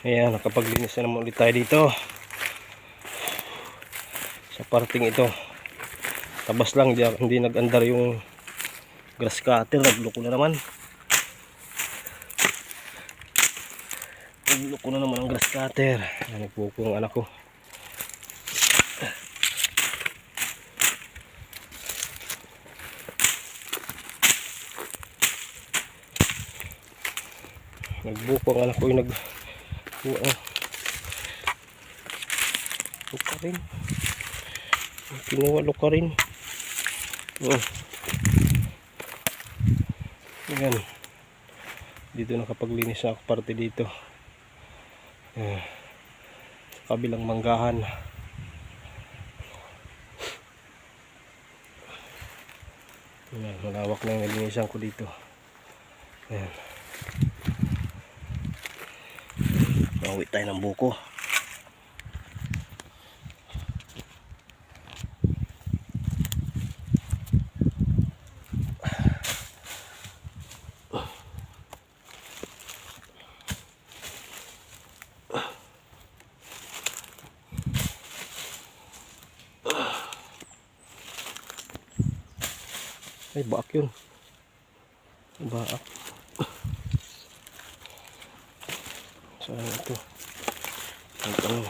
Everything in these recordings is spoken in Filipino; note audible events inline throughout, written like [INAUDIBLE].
Ayan, nakapaglinis na naman ulit tayo dito. Sa parting ito. Tabas lang, di, hindi nag-andar yung grass cutter. Nagloko na naman. Nagloko na naman ang grass cutter. Ayan, nagpupo ang anak ko. Nagbuko ang anak ko yung nag... Oo. Luka rin. Kinuha luka rin. Oh. Ayan. Dito nakapaglinis na ako parte dito. Ayan. Sa kabilang manggahan. Ayan, malawak na yung nilinisan ko dito. Ayan. Bawi tayo ng buko. Ay, baak yun. Baak. Saan ito? Ang ano?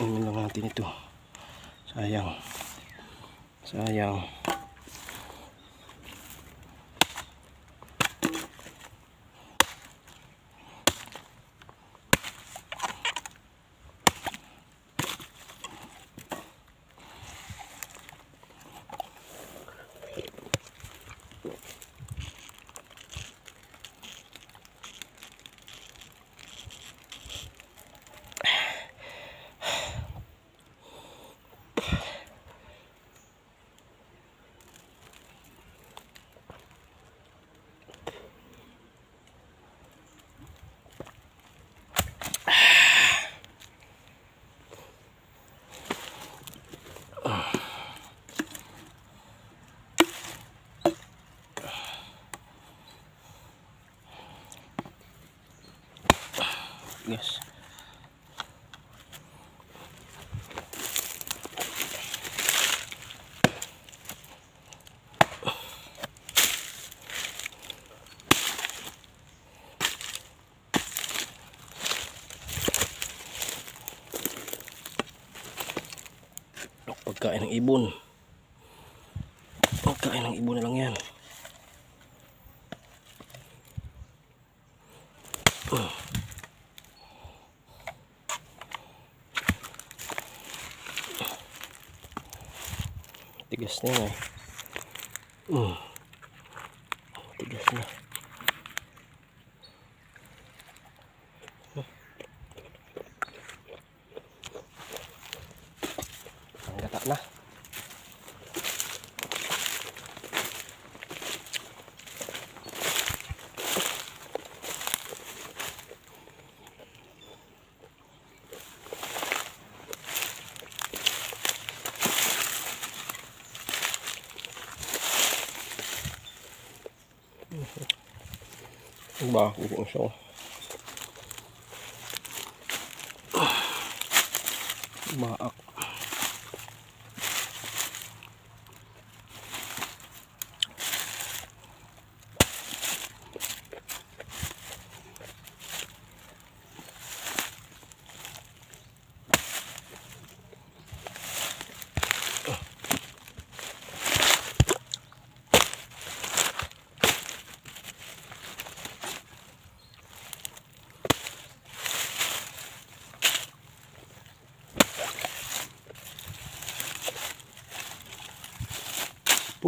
Kunin lang natin ito. Sayang. Sayang. Yes. Pagkain ng ibon. Pagkain ng ibon na lang yan. Tigas na yun eh. Mm. Tigas na. Ang gata na. Bago kung siya. Baak.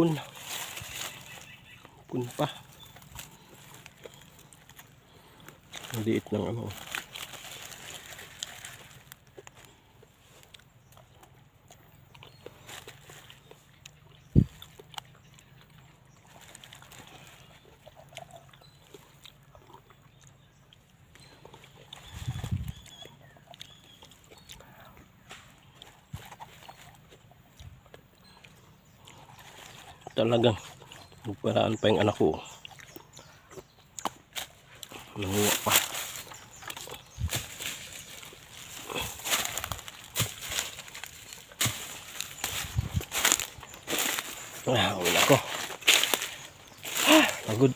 Pun. Pun pa. Ang liit ng ano. Talagang magparaan pa yung anak ko. Nanguha pa. Ah, uwi ako. Ah, pagod.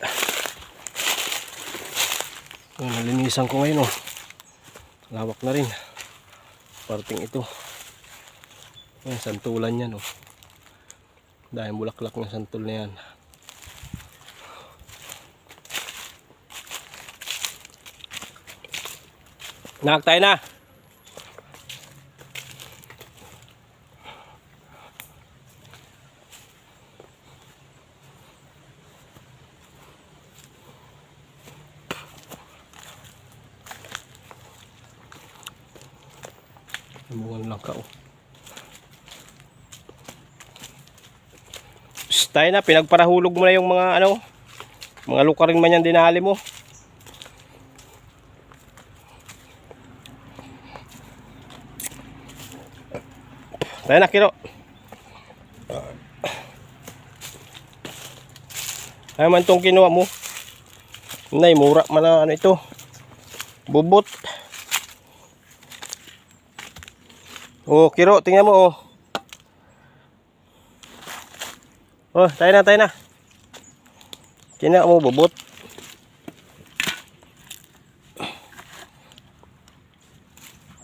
Oh, nalinisan ko ngayon oh. Lawak na rin. Parting ito. Ayan, santulan yan oh. Dahil bulaklak ng santol na yan. Nak, tayo na. Lumungan lang oh. Tayo na, pinagparahulog mo na yung mga ano, mga lukaring man yan dinali mo. Tayo na, Kiro. Ay man tong kinuha mo. Nay, mura man na ano ito. Bubot. Oh, Kiro, tingnan mo oh. Oh, tayo na, tayo na. Kina mo bubot.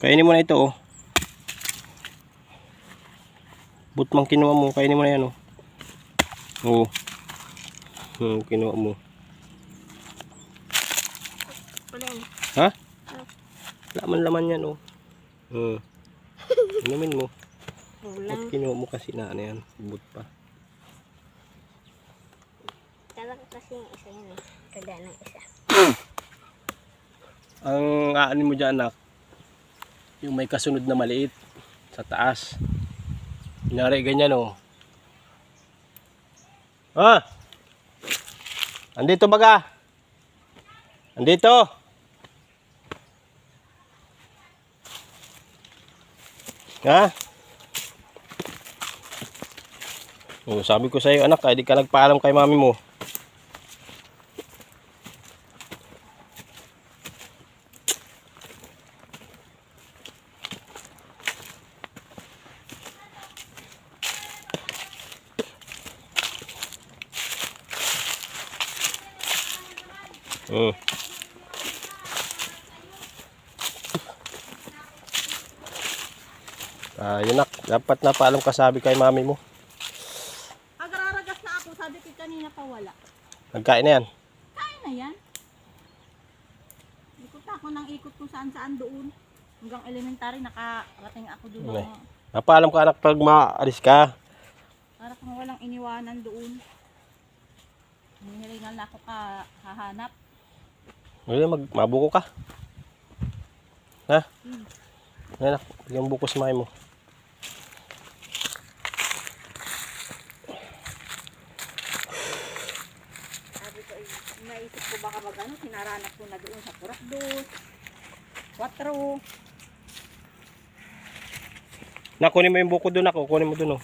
Kainin mo na ito oh. But mang kinuha mo, kainin mo na yan oh. Oo. Hmm, kinuha mo. Ha? Laman-laman yan oh. Hmm. [LAUGHS] Inumin mo. At kinuha mo kasi na ano yan, but pa. Talaga kasi yung isa yun eh. Kada ng isa. Ang aanin mo dyan anak, yung may kasunod na maliit sa taas. Kunyari ganyan oh. Ah! Andito baga? Andito? Ha? Oh, sabi ko sa iyo anak, hindi ka nagpaalam kay mami mo. Mm. Ah, yun nak, dapat na paalam ka sabi kay mami mo. Agraragas na ako, sabi ko kanina pa wala. Nagkain na yan. Kain na yan. Ikot ako ng ikot kung saan saan doon. Hanggang elementary, nakarating ako doon. Okay. mga- Napaalam ka anak pag maalis ka. Para kung walang iniwanan doon. Hinihiringan na ako ka hahanap. Ngayon, mag, mabuko ka. Ha? Hmm. Nak, yung buko sa mami mo. Sabi ko, eh, naisip ko baka mag ano, sinaranak ko na doon sa Purak Dos. Quatro. Na, kunin mo yung buko doon ako. Kunin mo doon oh.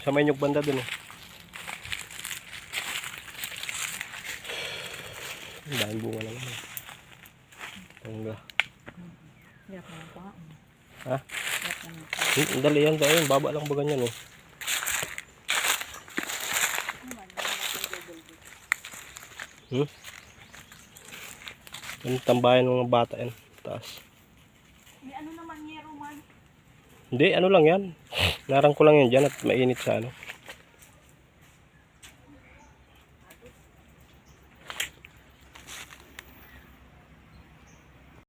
Sa may nyug banda doon oh. Ang daming bunga naman. Tangga. Hirap naman pa nga. Ha? Hirap naman pa. Hmm, dali yan, dahil baba lang ba ganyan oh. Hmm? Yung tambayan ng mga bata yan. Taas. May ano naman, Yero man. Hindi, ano lang yan. Narang ko lang yan dyan at mainit sa ano.